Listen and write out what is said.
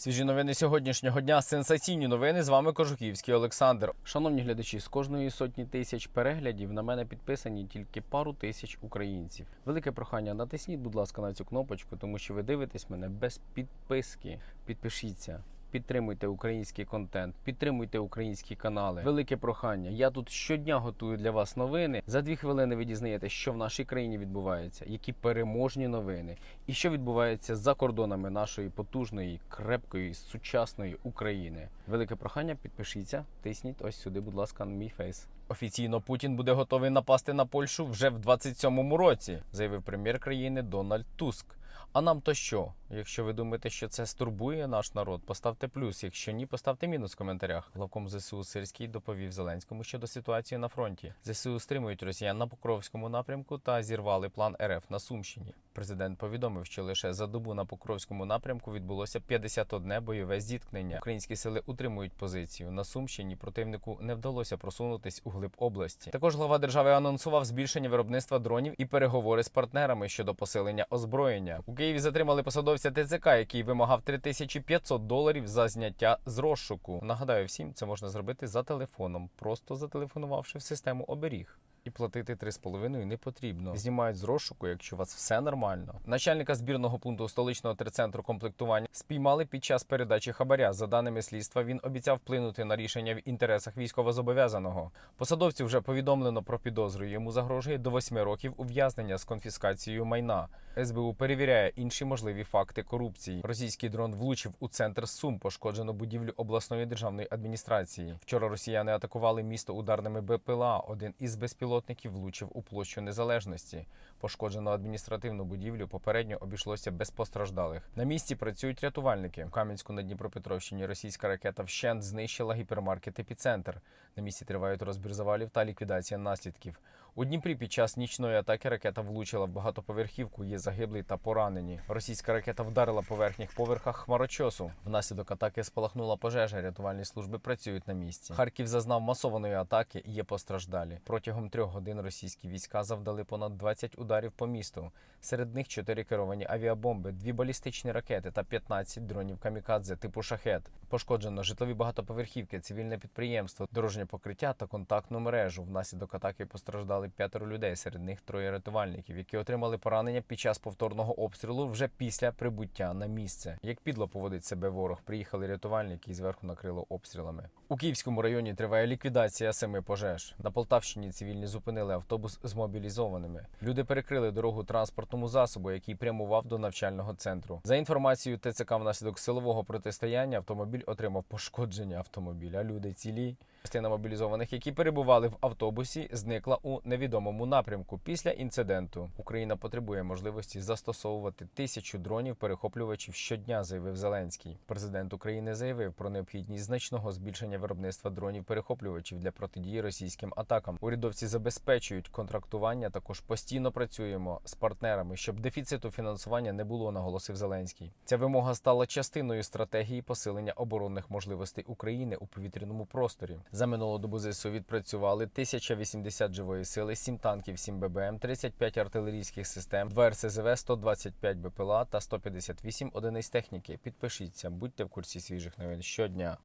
Свіжі новини сьогоднішнього дня. Сенсаційні новини. З вами Кожухівський Олександр. Шановні глядачі, з кожної сотні тисяч переглядів на мене підписані тільки пару тисяч українців. Велике прохання, натисніть, будь ласка, на цю кнопочку, тому що ви дивитесь мене без підписки. Підпишіться. Підтримуйте український контент, підтримуйте українські канали. Велике прохання. Я тут щодня готую для вас новини. За дві хвилини ви дізнаєтесь, що в нашій країні відбувається, які переможні новини, і що відбувається за кордонами нашої потужної, крепкої, сучасної України. Велике прохання, підпишіться, тисніть ось сюди, будь ласка, на мій фейс. Офіційно Путін буде готовий напасти на Польщу вже в 27-му році, заявив прем'єр країни Дональд Туск. А нам то що? Якщо ви думаєте, що це стурбує наш народ, поставте плюс. Якщо ні, поставте мінус в коментарях. Главком ЗСУ Сирський доповів Зеленському щодо ситуації на фронті. ЗСУ стримують росіян на Покровському напрямку та зірвали план РФ на Сумщині. Президент повідомив, що лише за добу на Покровському напрямку відбулося 51 бойове зіткнення. Українські сили утримують позицію. На Сумщині противнику не вдалося просунутись у глиб області. Також глава держави анонсував збільшення виробництва дронів і переговори з партнерами щодо посилення озброєння. У Києві затримали посадовця ТЦК, який вимагав 3500 доларів за зняття з розшуку. Нагадаю всім, це можна зробити за телефоном, просто зателефонувавши в систему оберіг. І платити 3,5 не потрібно. Знімають з розшуку, якщо у вас все нормально. Начальника збірного пункту столичного терцентру комплектування спіймали під час передачі хабаря. За даними слідства, він обіцяв вплинути на рішення в інтересах військовозобов'язаного. Посадовцю вже повідомлено про підозру. Йому загрожує до 8 років ув'язнення з конфіскацією майна. СБУ перевіряє інші можливі факти корупції. Російський дрон влучив у центр Сум, пошкоджено будівлю обласної державної адміністрації. Вчора росіяни атакували місто ударними БПЛА. Один із безпілотників влучив у площу незалежності. Пошкоджено адміністративну будівлю. Попередньо обійшлося без постраждалих. На місці працюють рятувальники. У Кам'янську на Дніпропетровщині російська ракета вщент знищила гіпермаркет епіцентр. На місці тривають розбір завалів та ліквідація наслідків. У Дніпрі під час нічної атаки ракета влучила в багатоповерхівку. Є загиблі та поранені. Російська ракета вдарила по верхніх поверхах хмарочосу. Внаслідок атаки спалахнула пожежа. Рятувальні служби працюють на місці. Харків зазнав масованої атаки. Є постраждалі. Протягом трьох годин російські війська завдали понад 20 ударів по місту. Серед них чотири керовані авіабомби, дві балістичні ракети та 15 дронів камікадзе типу шахет. Пошкоджено житлові багатоповерхівки, цивільне підприємство, дорожнє покриття та контактну мережу. Внаслідок атаки постраждали п'ятеро людей. Серед них троє рятувальників, які отримали поранення під час повторного обстрілу вже після прибуття на місце. Як підло поводить себе ворог, приїхали рятувальники і зверху накрило обстрілами. У Київському районі триває ліквідація семи пожеж. На Полтавщині цивільні зупинили автобус з мобілізованими. Люди перекрили дорогу транспортному засобу, який прямував до навчального центру. За інформацією ТЦК, внаслідок силового протистояння автомобіль отримав пошкодження автомобіля. Люди цілі. Частина мобілізованих, які перебували в автобусі, зникла у невідомому напрямку. Після інциденту Україна потребує можливості застосовувати тисячу дронів перехоплювачів щодня, заявив Зеленський. Президент України заявив про необхідність значного збільшення виробництва дронів перехоплювачів для протидії російським атакам. Урядовці забезпечують контрактування. Також постійно працюємо з партнерами, щоб дефіциту фінансування не було, наголосив Зеленський. Ця вимога стала частиною стратегії посилення оборонних можливостей України у повітряному просторі. За минулу добу ЗСУ відпрацювали 1080 живої сили, 7 танків, 7 ББМ, 35 артилерійських систем, 2 РСЗВ, 125 БПЛА та 158 одиниць техніки. Підпишіться, будьте в курсі свіжих новин щодня.